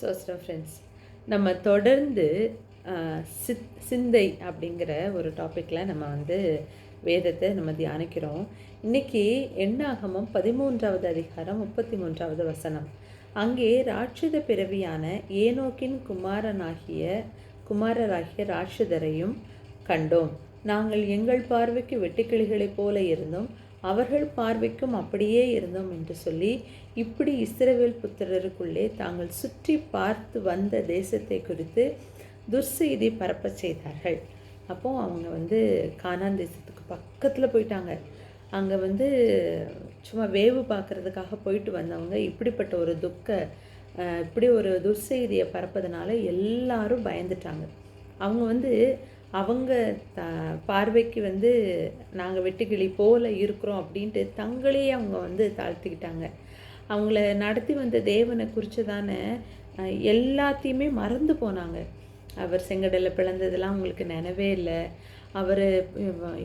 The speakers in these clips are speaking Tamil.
சோஸ்டம் ஃப்ரெண்ட்ஸ் நம்ம தொடர்ந்து சித் சிந்தை அப்படிங்கிற ஒரு டாப்பிக்கில் நம்ம வந்து வேதத்தை நம்ம தியானிக்கிறோம். இன்னைக்கு எண்ணாகமம் பதிமூன்றாவது அதிகாரம் முப்பத்தி மூன்றாவது வசனம். அங்கே ராட்சத பிறவியான ஏனோக்கின் குமாரனாகிய குமாரராகிய ராட்சதரையும் கண்டோம். நாங்கள் எங்கள் பார்வைக்கு வெட்டுக்கிளிகளைப் போல இருந்தோம். அவர்கள் பார்வைக்கும் அப்படியே இருந்தோம் என்று சொல்லி இப்படி இஸ்ரவேல் புத்திரருக்குள்ளே தாங்கள் சுற்றி பார்த்து வந்த தேசத்தை குறித்து துர்செய்தி பரப்பச் செய்தார்கள். அப்போ அவங்க வந்து கானான் தேசத்துக்கு பக்கத்தில் போயிட்டாங்க. அங்கே வந்து சும்மா வேவு பார்க்கறதுக்காக போயிட்டு வந்தவங்க இப்படிப்பட்ட ஒரு துக்க இப்படி ஒரு துர்செய்தியை பரப்பதனால எல்லாரும் பயந்துட்டாங்க. அவங்க வந்து அவங்க த பார்வைக்கு வந்து நாங்கள் வெட்டுக்கிளி போல இருக்கிறோம் அப்படின்ட்டு தங்களையே அவங்க வந்து தாழ்த்திக்கிட்டாங்க. அவங்கள நடத்தி வந்த தேவனை குறித்ததான எல்லாத்தையுமே மறந்து போனாங்க. அவர் செங்கடலை பிளந்ததெல்லாம் அவங்களுக்கு நினைவே இல்லை. அவர்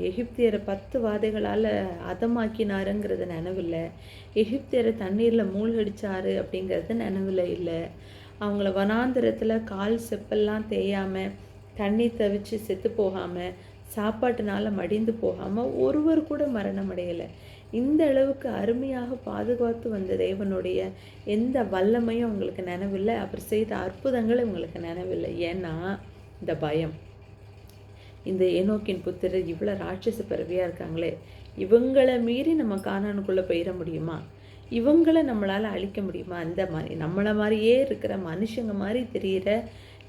எகிப்தியரை பத்து வாதைகளால் அதமாக்கினாருங்கிறது நினவில்லை. எகிப்தியரை தண்ணீரில் மூழ்கடிச்சாரு அப்படிங்கிறது நினைவில் இல்லை. அவங்கள வனாந்திரத்தில் கால் செப்பெல்லாம் தேயாமல் தண்ணி தவிச்சு செத்து போகாமல் சாப்பாட்டுனால மடிந்து போகாமல் ஒருவர் கூட மரணம் அடையலை. இந்த அளவுக்கு அருமையாக பாதுகாத்து வந்த தேவனுடைய எந்த வல்லமையும் அவங்களுக்கு நினைவில்லை. அவர் செய்த அற்புதங்கள் இவங்களுக்கு நினைவில்லை. ஏன்னா இந்த பயம். இந்த ஏனோக்கின் புத்திரர் இவ்வளோ ராட்சச பிறவியாக இருக்காங்களே. இவங்களை மீறி நம்ம காணானுக்குள்ளே போயிட முடியுமா? இவங்களை நம்மளால் அழிக்க முடியுமா? அந்த மாதிரி நம்மளை மாதிரியே இருக்கிற மனுஷங்க மாதிரி தெரிகிற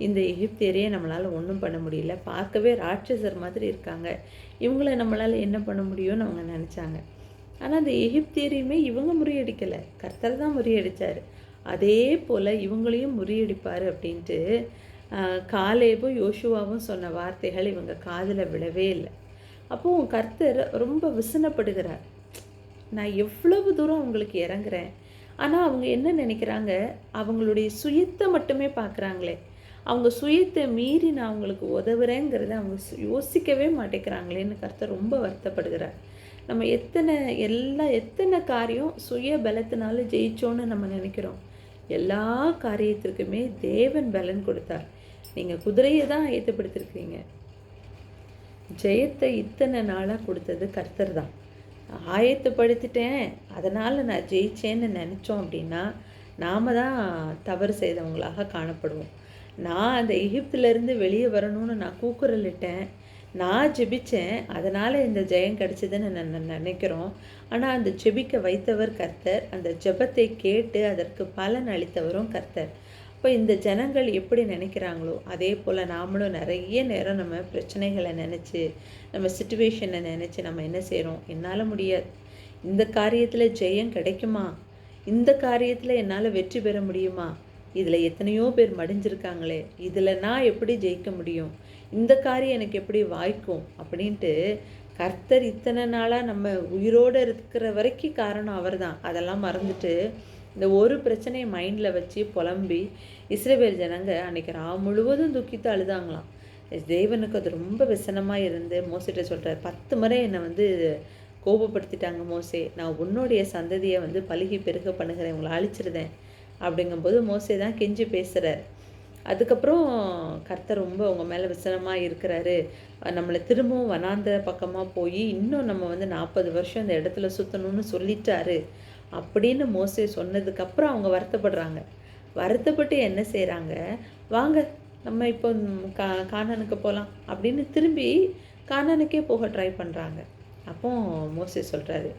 இந்த எகிப்தியரையே நம்மளால் ஒன்றும் பண்ண முடியல. பார்க்கவே ராட்சசர் மாதிரி இருக்காங்க. இவங்கள நம்மளால் என்ன பண்ண முடியும்னு அவங்க நினச்சாங்க. ஆனால் அந்த எகிப்தியரையுமே இவங்க முறியடிக்கலை. கர்த்தர் தான் முறியடித்தார் அதே போல் இவங்களையும் முறியடிப்பார் அப்படின்ட்டு காலேபும் யோசுவாவும் சொன்ன வார்த்தைகள் இவங்க காதில் விழவே இல்லை. அப்போது கர்த்தர் ரொம்ப விசனப்படுகிறார். நான் எவ்வளவு தூரம் அவங்களுக்கு இறங்குறேன். ஆனால் அவங்க என்ன நினைக்கிறாங்க? அவங்களுடைய சுயத்தை மட்டுமே பார்க்குறாங்களே. அவங்க சுயத்தை மீறி நான் அவங்களுக்கு உதவுறேங்கிறத அவங்க யோசிக்கவே மாட்டேங்கிறாங்களேன்னு கர்த்தர் ரொம்ப வருத்தப்படுகிறார். நம்ம எத்தனை எல்லா எத்தனை காரியம் சுய பலத்தினால ஜெயிச்சோன்னு நம்ம நினைக்கிறோம். எல்லா காரியத்திற்குமே தேவன் பலன் கொடுத்தார். நீங்கள் குதிரையை தான் ஏற்றப்படுத்திருக்கீங்க ஜெயத்தை இத்தனை நாளாக கொடுத்தது கர்த்தர் தான். ஆயத்தப்படுத்திட்டேன். அதனால் நான் ஜெயிச்சேன்னு நினச்சோம் அப்படின்னா நாம தான் தவறு செய்தவங்களாக காணப்படுவோம். நான் அந்த எகிப்திலேருந்து வெளியே வரணும்னு நான் கூக்குரலிட்டேன். நான் ஜெபிச்சேன். அதனால் இந்த ஜெயம் கிடைச்சதுன்னு நான் நான் நினைக்கிறோம். ஆனால் அந்த ஜெபிக்க வைத்தவர் கர்த்தர். அந்த ஜெபத்தை கேட்டு அதற்கு பலன் அளித்தவரும் கர்த்தர். இப்போ இந்த ஜனங்கள் எப்படி நினைக்கிறாங்களோ அதே போல் நாமளும் நிறைய நேரம் நம்ம பிரச்சனைகளை நினச்சி நம்ம சுச்சுவேஷனை நினச்சி நம்ம என்ன செய்கிறோம் என்னால் முடியாது. இந்த காரியத்தில் ஜெயம் கிடைக்குமா? இந்த காரியத்தில் என்னால் வெற்றி பெற முடியுமா? இதில் எத்தனையோ பேர் மடிஞ்சிருக்காங்களே இதில் நான் எப்படி ஜெயிக்க முடியும் இந்த காரியம் எனக்கு எப்படி வாய்க்கும் அப்படின்ட்டு கர்த்தர் இத்தனை நாளாக நம்ம உயிரோடு இருக்கிற வரைக்கும் காரணம் அவர் தான் அதெல்லாம் மறந்துட்டு இந்த ஒரு பிரச்சனையை மைண்டில் வச்சு புலம்பி இஸ்ரேவேல் ஜனங்க அன்னைக்கு ரா முழுவதும் துக்கித்து அழுதாங்களாம். தேவனுக்கு அது ரொம்ப விசனமாக இருந்து மோசிட்ட சொல்கிறார் பத்து முறை என்னை வந்து கோபப்படுத்திட்டாங்க மோசே. நான் உன்னுடைய சந்ததியை வந்து பழுகி பெருக பண்ணுகிறேன் உங்களை அழிச்சிருந்தேன் அப்படிங்கும்போது மோசே தான் கெஞ்சி பேசுகிறார் அதுக்கப்புறம் கர்த்தர் ரொம்ப அவங்க மேலே விசனமாக இருக்கிறாரு. நம்மளை திரும்பவும் வனாந்திர பக்கமாக போய் இன்னும் நம்ம வந்து நாற்பது வருஷம் இந்த இடத்துல சுற்றணும்னு சொல்லிட்டாரு. அப்படின்னு மோசே சொன்னதுக்கப்புறம் அவங்க வருத்தப்படுறாங்க. வருத்தப்பட்டு என்ன செய்கிறாங்க வாங்க நம்ம இப்போ கா காணனுக்கு போகலாம் அப்படின்னு திரும்பி காணனுக்கே போக ட்ரை பண்ணுறாங்க அப்போ மோசே சொல்கிறாரு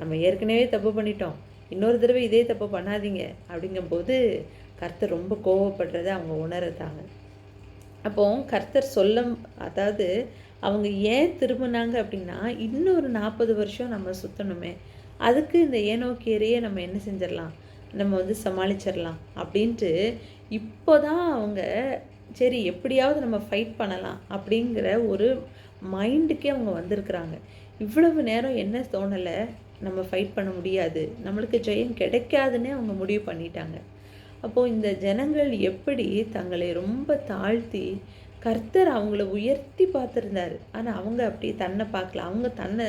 நம்ம ஏற்கனவே தப்பு பண்ணிட்டோம். இன்னொரு தடவை இதே தப்பு பண்ணாதீங்க. அப்படிங்கும்போது கர்த்தர் ரொம்ப கோவப்படுறத அவங்க உணர்றாங்க. அப்போ கர்த்தர் சொல்ல அதாவது அவங்க ஏன் திரும்பினாங்க அப்படின்னா இன்னொரு நாற்பது வருஷம் நம்ம சுற்றணுமே அதுக்கு இந்த ஏனோக்கியரையே நம்ம என்ன செஞ்சிடலாம்? நம்ம வந்து சமாளிச்சிடலாம் அப்படின்ட்டு இப்போ தான் அவங்க சரி எப்படியாவது நம்ம ஃபைட் பண்ணலாம் அப்படிங்கிற ஒரு மைண்டுக்கே அவங்க வந்திருக்கிறாங்க. இவ்வளவு நேரம் என்ன தோணலை? நம்ம ஃபைட் பண்ண முடியாது. நம்மளுக்கு ஜெயம் கிடைக்காதுன்னே அவங்க முடிவு பண்ணிட்டாங்க. அப்போது இந்த ஜனங்கள் எப்படி தங்களை ரொம்ப தாழ்த்தி கர்த்தர் அவங்கள உயர்த்தி பார்த்துருந்தாரு. ஆனால் அவங்க அப்படி தன்னை பார்க்கல. அவங்க தன்னை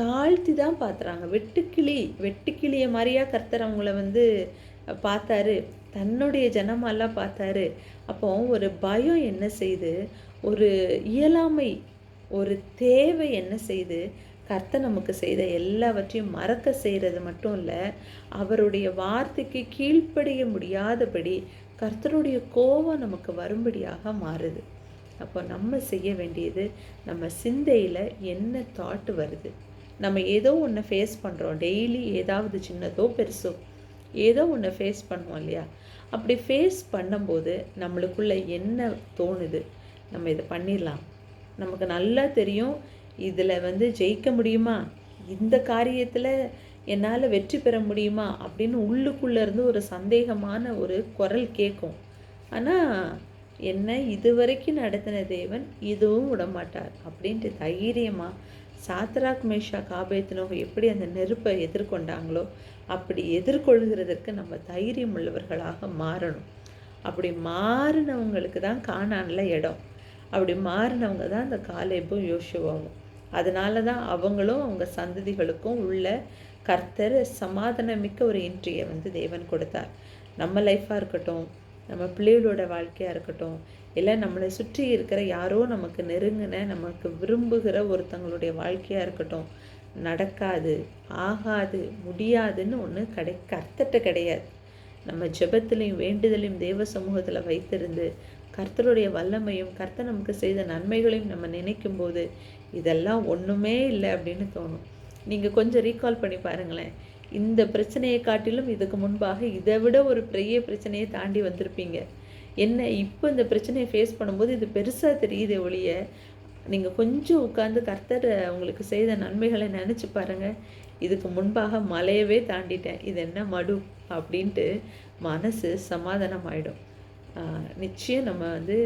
தாழ்த்தி தான் பார்த்துறாங்க வெட்டுக்கிளி வெட்டுக்கிளியை மாதிரியா கர்த்தர் அவங்கள வந்து பார்த்தாரு. தன்னுடைய ஜனமெல்லாம் பார்த்தாரு. அப்போ ஒரு பயம் என்ன செய்து ஒரு இயலாமை ஒரு தேவை என்ன செய்து கர்த்தர் நமக்கு செய்த எல்லாவற்றையும் மறக்க செய்கிறது மட்டும் இல்லை அவருடைய வார்த்தைக்கு கீழ்ப்படிய முடியாதபடி கர்த்தருடைய கோபம் நமக்கு வரும்படியாக மாறுது. அப்போ நம்ம செய்ய வேண்டியது நம்ம சிந்தையில் என்ன தாட்டு வருது? நம்ம ஏதோ ஒன்று ஃபேஸ் பண்ணுறோம் டெய்லி ஏதாவது சின்னதோ பெருசோ ஏதோ ஒன்று ஃபேஸ் பண்ணுவோம் இல்லையா? அப்படி ஃபேஸ் பண்ணும்போது நம்மளுக்குள்ளே என்ன தோணுது? நம்ம இதை பண்ணிடலாம். நமக்கு நல்லா தெரியும் இதில் வந்து ஜெயிக்க முடியுமா? இந்த காரியத்தில் என்னால் வெற்றி பெற முடியுமா? அப்படின்னு உள்ளுக்குள்ளே இருந்து ஒரு சந்தேகமான ஒரு குரல் கேட்கும். ஆனால் என்ன இதுவரைக்கும் நடத்தின தேவன் இதுவும் விடமாட்டார். அப்படின்ட்டு தைரியமாக சாத்ராக் மேஷா காபேத்தினோக எப்படி அந்த நெருப்பை எதிர்கொண்டாங்களோ அப்படி எதிர்கொள்கிறதற்கு நம்ம தைரியம் உள்ளவர்களாக மாறணும். அப்படி மாறினவங்களுக்கு தான் காணான்ல இடம். அப்படி மாறினவங்க தான் அந்த காலேபும் யோசுவாவும். அதனால தான் அவங்களும் அவங்க சந்ததிகளுக்கும் உள்ள கர்த்தர் சமாதானமிக்க ஒரு இன்றியை வந்து தேவன் கொடுத்தார். நம்ம லைஃப்பாக இருக்கட்டும் நம்ம பிள்ளைகளோட வாழ்க்கையாக இருக்கட்டும் இல்லை நம்மளை சுற்றி இருக்கிற யாரோ நமக்கு நெருங்கின நமக்கு விரும்புகிற ஒருத்தங்களுடைய வாழ்க்கையாக இருக்கட்டும் நடக்காது ஆகாது முடியாதுன்னு ஒன்று கிடை கர்த்தட்ட கிடையாது. நம்ம ஜெபத்திலையும் வேண்டுதலையும் தேவ சமூகத்தில் வைத்திருந்து கர்த்தருடைய வல்லமையும் கர்த்தர் நமக்கு செய்த நன்மைகளையும் நம்ம நினைக்கும் போது இதெல்லாம் ஒன்றுமே இல்லை அப்படின்னு தோணும். நீங்கள் கொஞ்சம் ரீகால் பண்ணி பாருங்களேன். இந்த பிரச்சனையை காட்டிலும் இதுக்கு முன்பாக இதை விட ஒரு பெரிய பிரச்சனையை தாண்டி வந்திருப்பீங்க. என்ன இப்போ இந்த பிரச்சனையை ஃபேஸ் பண்ணும்போது இது பெருசாக தெரியுது ஒழிய நீங்கள் கொஞ்சம் உட்காந்து கர்த்தர் உங்களுக்கு செய்த நன்மைகளை நினச்சி பாருங்கள் இதுக்கு முன்பாக மலையவே தாண்டிட்டேன். இது என்ன மடு? அப்படின்ட்டு மனசு சமாதானம் ஆகிடும் நிச்சயம் நம்ம வந்து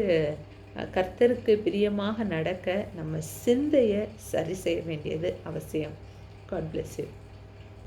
கர்த்தருக்கு பிரியமாக நடக்க நம்ம சிந்தையை சரி செய்ய வேண்டியது அவசியம். God bless you